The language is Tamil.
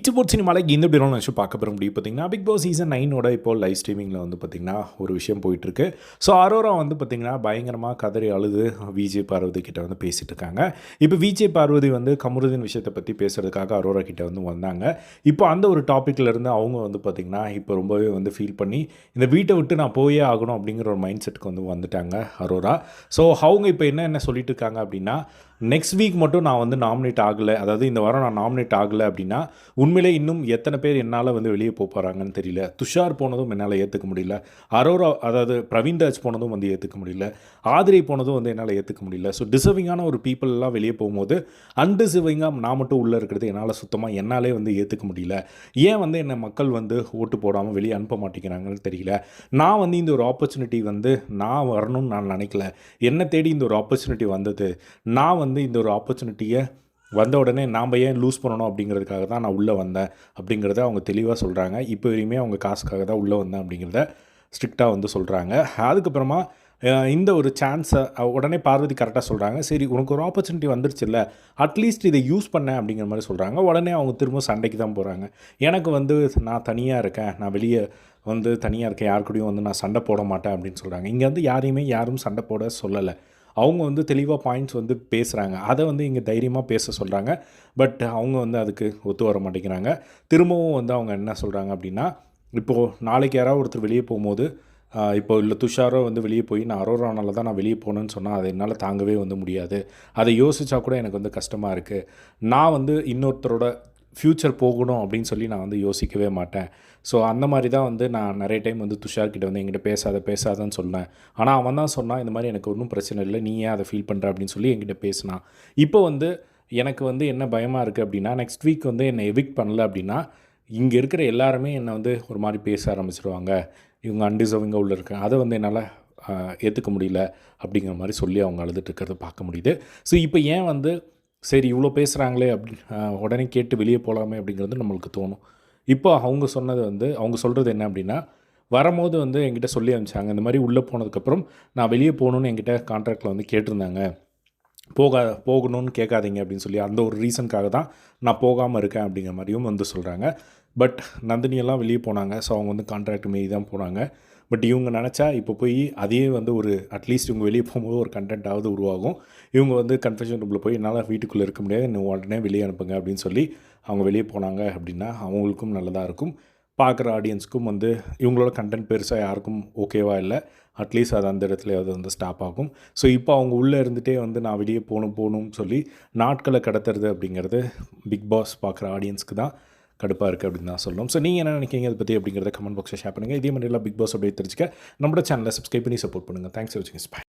இட்ஸ் போட் சினிமாவில் இந்த இப்படி நினச்சி பார்க்க போகிற முடியும் பார்த்தீங்கன்னா பிக் பாஸ் சீசன் நைனோட இப்போ லைவ் ஸ்ட்ரீமிங்கில் வந்து பார்த்திங்கன்னா ஒரு விஷயம் போயிட்டுருக்கு. ஸோ அரோரா வந்து பார்த்திங்கன்னா பயங்கரமாக கதறி அழுது விஜய் பார்வதி கிட்ட வந்து பேசிகிட்டு இருக்காங்க. இப்போ விஜய் பார்வதி வந்து கமருதீன் விஷயத்தை பற்றி பேசுகிறதுக்காக அரோரா கிட்ட வந்து வந்தாங்க. இப்போ அந்த ஒரு டாப்பிக்கில் இருந்து அவங்க வந்து பார்த்திங்கன்னா இப்போ ரொம்பவே வந்து ஃபீல் பண்ணி இந்த வீட்டை விட்டு நான் போயே ஆகணும் அப்படிங்கிற ஒரு மைண்ட் செட்டுக்கு வந்து வந்துட்டாங்க அரோரா ஸோ அவங்க இப்போ என்ன என்ன சொல்லிட்டு இருக்காங்க அப்படின்னா நெக்ஸ்ட் வீக் மட்டும் நான் வந்து நாமினேட் ஆகலை. அதாவது இந்த வாரம் நான் நாமினேட் ஆகலை அப்படின்னா உண்மையிலே இன்னும் எத்தனை பேர் என்னால் வந்து வெளியே போக போகிறாங்கன்னு தெரியல. துஷார் போனதும் என்னால் ஏற்றுக்க முடியல. அரோரா அதாவது பிரவீன்ராஜ் போனதும் வந்து ஏற்றுக்க முடியல. ஆதிரை போனதும் வந்து என்னால் ஏற்றுக்க முடியல. ஸோ டிசர்விங்கான ஒரு பீப்புளெலாம் வெளியே போகும்போது அன்டிசர்விங்காக நான் மட்டும் உள்ளே இருக்கிறது என்னால் சுத்தமாக என்னாலே வந்து ஏற்றுக்க முடியல. ஏன் வந்து என்னை மக்கள் வந்து ஓட்டு போடாமல் வெளியே அனுப்ப மாட்டேங்கிறாங்கன்னு தெரியல. நான் வந்து இந்த ஒரு ஆப்பர்ச்சுனிட்டி வந்து நான் வரணும்னு நான் நினைக்கல. என்னை தேடி இந்த ஒரு ஆப்பர்ச்சுனிட்டி வந்தது. நான் வந்து இந்த ஒரு ஆப்பர்ச்சுனிட்டியை வந்த உடனே நாம் ஏன் லூஸ் பண்ணணும் அப்படிங்கிறதுக்காக தான் நான் உள்ளே வந்தேன் அப்படிங்கிறத அவங்க தெளிவாக சொல்கிறாங்க இப்போ வரையுமே அவங்க காசுக்காக தான் உள்ளே வந்தேன் அப்படிங்கிறத ஸ்ட்ரிக்டாக வந்து சொல்கிறாங்க அதுக்கப்புறமா இந்த ஒரு சான்ஸை உடனே பார்வதி கரெக்டாக சொல்கிறாங்க சரி உனக்கு ஒரு ஆப்பர்ச்சுனிட்டி வந்துருச்சுல்ல அட்லீஸ்ட் இதை யூஸ் பண்ணேன் அப்படிங்கிற மாதிரி சொல்கிறாங்க உடனே அவங்க திரும்ப சண்டைக்கு தான் போகிறாங்க எனக்கு வந்து நான் தனியாக இருக்கேன். நான் வெளியே வந்து தனியாக இருக்கேன். யார் கூடயும் வந்து நான் சண்டை போட மாட்டேன் அப்படின்னு சொல்கிறாங்க இங்கே வந்து யாரையுமே யாரும் சண்டை போட சொல்லலை. அவங்க வந்து தெளிவாக பாயிண்ட்ஸ் வந்து பேசுகிறாங்க அதை வந்து இங்கே தைரியமாக பேச சொல்கிறாங்க பட் அவங்க வந்து அதுக்கு ஒத்து வர மாட்டேங்கிறாங்க. திரும்பவும் வந்து அவங்க என்ன சொல்கிறாங்க அப்படின்னா இப்போது நாளைக்கு யாராவது ஒருத்தர் வெளியே போகும்போது இப்போ இல்லை துஷாரோ வந்து வெளியே போய் நான் அரோரானால தான் நான் வெளியே போனேன்னு சொன்னால் அதை என்னால் தாங்கவே வந்து முடியாது. அதை யோசித்தா கூட எனக்கு வந்து கஷ்டமாக இருக்குது நான் வந்து இன்னொருத்தரோட ஃப்யூச்சர் போகணும் அப்படின்னு சொல்லி நான் வந்து யோசிக்கவே மாட்டேன். ஸோ அந்த மாதிரி தான் வந்து நான் நிறைய டைம் வந்து துஷார்கிட்ட வந்து என்கிட்ட பேசாத பேசாதன்னு சொன்னேன். ஆனால் அவன் தான் சொன்னான் இந்த மாதிரி எனக்கு ஒன்றும் பிரச்சனை இல்லை. நீ ஏன் அதை ஃபீல் பண்ணுற அப்படின்னு சொல்லி என்கிட்ட பேசினான். இப்போ வந்து எனக்கு வந்து என்ன பயமாக இருக்குது அப்படின்னா நெக்ஸ்ட் வீக் வந்து என்னை எவிக்ட் பண்ணல அப்படின்னா இங்கே இருக்கிற எல்லாருமே என்னை வந்து ஒரு மாதிரி பேச ஆரம்பிச்சிருவாங்க. இவங்க அன்டிசர்விங்காக உள்ள இருக்கேன் அதை வந்து என்னால் ஏற்றுக்க முடியல அப்படிங்கிற மாதிரி சொல்லி அவங்க அழுதுட்டு இருக்கிறத பார்க்க முடியுது. ஸோ இப்போ ஏன் வந்து சரி இவ்வளோ பேசுகிறாங்களே அப்படி உடனே கேட்டு வெளியே போகலாமே அப்படிங்கிறது நம்மளுக்கு தோணும். இப்போ அவங்க சொன்னது வந்து அவங்க சொல்கிறது என்ன அப்படின்னா வரும்போது வந்து என்கிட்ட சொல்லி அனுப்பிச்சாங்க. இந்த மாதிரி உள்ளே போனதுக்கப்புறம் நான் வெளியே போகணுன்னு என்கிட்ட கான்ட்ராக்டில் வந்து கேட்டிருந்தாங்க. போகா போகணும்னு கேட்காதீங்க அப்படின்னு சொல்லி அந்த ஒரு ரீசனுக்காக தான் நான் போகாமல் இருக்கேன் அப்படிங்கிற மாதிரியும் வந்து சொல்கிறாங்க பட் நந்தினியெல்லாம் வெளியே போனாங்க. ஸோ அவங்க வந்து கான்ட்ராக்ட் மீறி தான் போனாங்க. பட் இவங்க நினச்சா இப்போ போய் அதே வந்து ஒரு அட்லீஸ்ட் இவங்க வெளியே போகும்போது ஒரு கண்டென்ட்டாவது உருவாகும். இவங்க வந்து கன்ஃபெஷன் ரூமில் போய் என்னால் வீட்டுக்குள்ளே இருக்க முடியாது இன்னும் உடனே வெளியே அனுப்புங்க அப்படின்னு சொல்லி அவங்க வெளியே போனாங்க அப்படின்னா அவங்களுக்கும் நல்லதாக இருக்கும். பார்க்குற ஆடியன்ஸ்க்கும் வந்து இவங்களோட கண்டென்ட் பெருசாக யாருக்கும் ஓகேவா இல்லை. அட்லீஸ்ட் அது அந்த இடத்துல அது வந்து ஸ்டாப் ஆகும். ஸோ இப்போ அவங்க உள்ளே இருந்துகிட்டே வந்து நான் வெளியே போகணும் போகணும்னு சொல்லி நாட்களை கடத்துறது அப்படிங்கிறது பிக் பாஸ் பார்க்குற ஆடியன்ஸ்க்கு தான் கடுப்பாக இருக்குது அப்படின்னு தான் சொல்லணும். ஸோ நீங்கள் என்ன நினைக்கிறீங்க? அதை பற்றி அப்படிங்கிறத கமெண்ட் பாக்ஸில் ஷேர் பண்ணுங்கள் இதே மாதிரி எல்லாம் பிக் பாஸ் அப்படியே தெரிஞ்சுக்க நம்மளோட சேனலை சப்ஸ்கிரைப் பண்ணி சப்போர்ட் பண்ணுங்கள் தேங்க்ஸ் ஃபார் வாட்சிங்